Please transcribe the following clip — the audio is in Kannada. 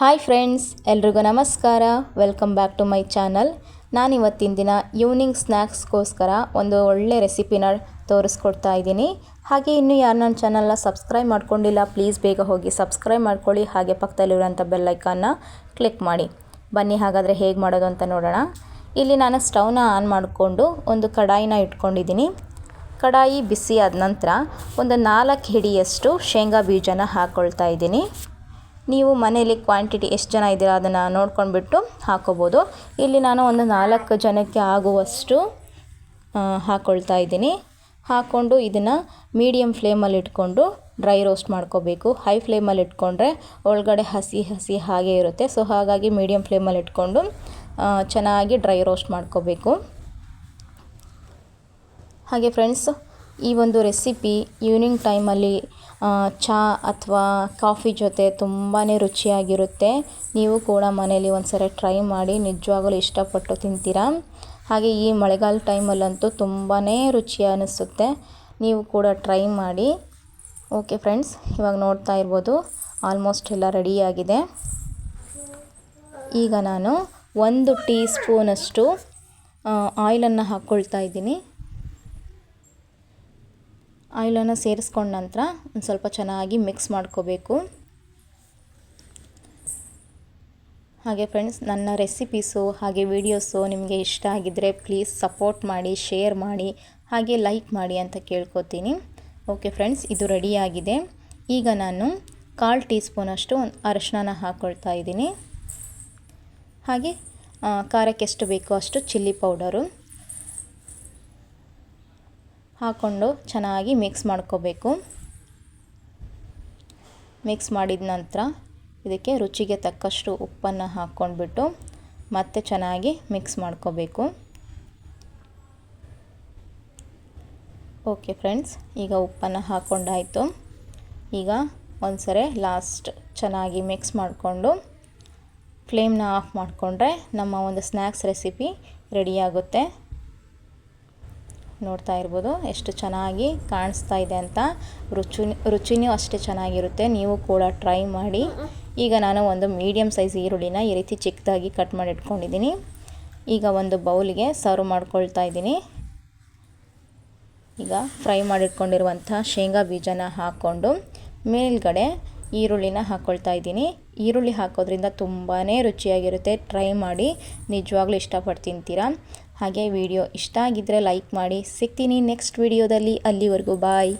ಹಾಯ್ ಫ್ರೆಂಡ್ಸ್, ಎಲ್ರಿಗೂ ನಮಸ್ಕಾರ. Welcome back to my channel ನಾನು ಇವತ್ತಿನ ದಿನ ಈವ್ನಿಂಗ್ ಸ್ನ್ಯಾಕ್ಸ್ಗೋಸ್ಕರ ಒಂದು ಒಳ್ಳೆ ರೆಸಿಪಿನ ತೋರಿಸ್ಕೊಡ್ತಾ ಇದ್ದೀನಿ. ಹಾಗೆ ಇನ್ನೂ ಯಾರು ನನ್ನ ಚಾನಲ್ನ ಸಬ್ಸ್ಕ್ರೈಬ್ ಮಾಡ್ಕೊಂಡಿಲ್ಲ ಪ್ಲೀಸ್ ಬೇಗ ಹೋಗಿ ಸಬ್ಸ್ಕ್ರೈಬ್ ಮಾಡ್ಕೊಳ್ಳಿ. ಹಾಗೆ ಪಕ್ಕದಲ್ಲಿರುವಂಥ ಬೆಲ್ಲೈಕನ್ನ ಕ್ಲಿಕ್ ಮಾಡಿ. ಬನ್ನಿ ಹಾಗಾದರೆ ಹೇಗೆ ಮಾಡೋದು ಅಂತ ನೋಡೋಣ. ಇಲ್ಲಿ ನಾನು ಸ್ಟವ್ನ ಆನ್ ಮಾಡಿಕೊಂಡು ಒಂದು ಕಡಾಯಿನ ಇಟ್ಕೊಂಡಿದ್ದೀನಿ. ಕಡಾಯಿ ಬಿಸಿ ಆದ ನಂತರ ಒಂದು ನಾಲ್ಕು ಹಿಡಿಯಷ್ಟು ಶೇಂಗಾ ಬೀಜನ ಹಾಕ್ಕೊಳ್ತಾ ಇದ್ದೀನಿ. ನೀವು ಮನೆಯಲ್ಲಿ ಕ್ವಾಂಟಿಟಿ ಎಷ್ಟು ಜನ ಇದ್ದೀರಾ ಅದನ್ನು ನೋಡ್ಕೊಂಡ್ಬಿಟ್ಟು ಹಾಕೋಬೋದು. ಇಲ್ಲಿ ನಾನು ಒಂದು ನಾಲ್ಕು ಜನಕ್ಕೆ ಆಗುವಷ್ಟು ಹಾಕ್ಕೊಳ್ತಾ ಇದ್ದೀನಿ. ಹಾಕ್ಕೊಂಡು ಇದನ್ನು ಮೀಡಿಯಮ್ ಫ್ಲೇಮಲ್ಲಿ ಇಟ್ಕೊಂಡು ಡ್ರೈ ರೋಸ್ಟ್ ಮಾಡ್ಕೋಬೇಕು. ಹೈ ಫ್ಲೇಮಲ್ಲಿ ಇಟ್ಕೊಂಡ್ರೆ ಒಳಗಡೆ ಹಸಿ ಹಸಿ ಹಾಗೆ ಇರುತ್ತೆ. ಸೊ ಹಾಗಾಗಿ ಮೀಡಿಯಮ್ ಫ್ಲೇಮಲ್ಲಿ ಇಟ್ಕೊಂಡು ಚೆನ್ನಾಗಿ ಡ್ರೈ ರೋಸ್ಟ್ ಮಾಡ್ಕೋಬೇಕು. ಹಾಗೆ ಫ್ರೆಂಡ್ಸ್ ಈ ಒಂದು ರೆಸಿಪಿ ಈವ್ನಿಂಗ್ ಟೈಮಲ್ಲಿ ಚಹಾ ಅಥವಾ ಕಾಫಿ ಜೊತೆ ತುಂಬಾ ರುಚಿಯಾಗಿರುತ್ತೆ. ನೀವು ಕೂಡ ಮನೇಲಿ ಒಂದ್ಸರಿ ಟ್ರೈ ಮಾಡಿ ನಿಜವಾಗಲೂ ಇಷ್ಟಪಟ್ಟು ತಿಂತೀರಾ? ಹಾಗೆ ಈ ಮಳೆಗಾಲ ಟೈಮಲ್ಲಂತೂ ತುಂಬಾ ರುಚಿ ಅನ್ನಿಸುತ್ತೆ ನೀವು ಕೂಡ ಟ್ರೈ ಮಾಡಿ. ಓಕೆ ಫ್ರೆಂಡ್ಸ್ ಇವಾಗ ನೋಡ್ತಾ ಇರ್ಬೋದು ಆಲ್ಮೋಸ್ಟ್ ಎಲ್ಲ ರೆಡಿಯಾಗಿದೆ ಈಗ ನಾನು ಒಂದು ಟೀ ಸ್ಪೂನಷ್ಟು ಆಯಿಲನ್ನು ಹಾಕ್ಕೊಳ್ತಾ ಇದ್ದೀನಿ. ಆಯಿಲನ್ನು ಸೇರಿಸ್ಕೊಂಡ ನಂತರ ಒಂದು ಸ್ವಲ್ಪ ಚೆನ್ನಾಗಿ ಮಿಕ್ಸ್ ಮಾಡ್ಕೋಬೇಕು. ಹಾಗೆ ಫ್ರೆಂಡ್ಸ್, ನನ್ನ ರೆಸಿಪೀಸು ಹಾಗೆ ವೀಡಿಯೋಸು ನಿಮಗೆ ಇಷ್ಟ ಆಗಿದ್ದರೆ ಪ್ಲೀಸ್ ಸಪೋರ್ಟ್ ಮಾಡಿ, ಶೇರ್ ಮಾಡಿ, ಹಾಗೆ ಲೈಕ್ ಮಾಡಿ ಅಂತ ಕೇಳ್ಕೊತೀನಿ. ಓಕೆ ಫ್ರೆಂಡ್ಸ್, ಇದು ರೆಡಿಯಾಗಿದೆ. ಈಗ ನಾನು ಕಾಲು ಟೀ ಸ್ಪೂನಷ್ಟು ಅರಶಿನ ಹಾಕ್ಕೊಳ್ತಾ ಇದ್ದೀನಿ. ಹಾಗೆ ಖಾರಕ್ಕೆ ಎಷ್ಟು ಬೇಕೋ ಅಷ್ಟು ಚಿಲ್ಲಿ ಪೌಡರು. ಹಾಕ್ಕೊಂಡು ಚೆನ್ನಾಗಿ ಮಿಕ್ಸ್ ಮಾಡ್ಕೋಬೇಕು. ಮಿಕ್ಸ್ ಮಾಡಿದ ನಂತರ ಇದಕ್ಕೆ ರುಚಿಗೆ ತಕ್ಕಷ್ಟು ಉಪ್ಪನ್ನು ಹಾಕ್ಕೊಂಡ್ಬಿಟ್ಟು ಮತ್ತೆ ಚೆನ್ನಾಗಿ ಮಿಕ್ಸ್ ಮಾಡ್ಕೋಬೇಕು. ಓಕೆ ಫ್ರೆಂಡ್ಸ್ ಈಗ ಉಪ್ಪನ್ನು ಹಾಕ್ಕೊಂಡಾಯಿತು ಈಗ ಒಂದ್ಸರಿ ಲಾಸ್ಟ್ ಚೆನ್ನಾಗಿ ಮಿಕ್ಸ್ ಮಾಡಿಕೊಂಡು ಫ್ಲೇಮ್ನ ಆಫ್ ಮಾಡಿಕೊಂಡ್ರೆ ನಮ್ಮ ಒಂದು ಸ್ನ್ಯಾಕ್ಸ್ ರೆಸಿಪಿ ರೆಡಿಯಾಗುತ್ತೆ ನೋಡ್ತಾ ಇರ್ಬೋದು. ಎಷ್ಟು ಚೆನ್ನಾಗಿ ಕಾಣಿಸ್ತಾ ಇದೆ ಅಂತ. ರುಚಿ, ರುಚಿನೂ ಅಷ್ಟೇ ಚೆನ್ನಾಗಿರುತ್ತೆ. ನೀವು ಕೂಡ ಟ್ರೈ ಮಾಡಿ. ಈಗ ನಾನು ಒಂದು ಮೀಡಿಯಮ್ ಸೈಜ್ ಈರುಳ್ಳಿನ ಈ ರೀತಿ ಚಿಕ್ಕದಾಗಿ ಕಟ್ ಮಾಡಿ ಇಟ್ಕೊಂಡಿದ್ದೀನಿ. ಈಗ ಒಂದು ಬೌಲಿಗೆ ಸರ್ವ್ ಮಾಡ್ಕೊಳ್ತಾ ಇದ್ದೀನಿ. ಈಗ ಫ್ರೈ ಮಾಡಿಟ್ಕೊಂಡಿರುವಂಥ ಶೇಂಗಾ ಬೀಜನ ಹಾಕ್ಕೊಂಡು ಮೇಲ್ಗಡೆ ಈರುಳ್ಳಿನ ಹಾಕ್ಕೊಳ್ತಾ ಇದ್ದೀನಿ. ಈರುಳ್ಳಿ ಹಾಕೋದ್ರಿಂದ ತುಂಬಾ ರುಚಿಯಾಗಿರುತ್ತೆ. ಟ್ರೈ ಮಾಡಿ. ನಿಜವಾಗ್ಲೂ ಇಷ್ಟಪಟ್ಟು ತಿಂತೀರಾ ಹಾಗೆ ವಿಡಿಯೋ ಇಷ್ಟ ಆಗಿದ್ದರೆ ಲೈಕ್ ಮಾಡಿ ಸಿಗ್ತೀನಿ ನೆಕ್ಸ್ಟ್ ವಿಡಿಯೋದಲ್ಲಿ ಅಲ್ಲಿವರೆಗೂ ಬಾಯ್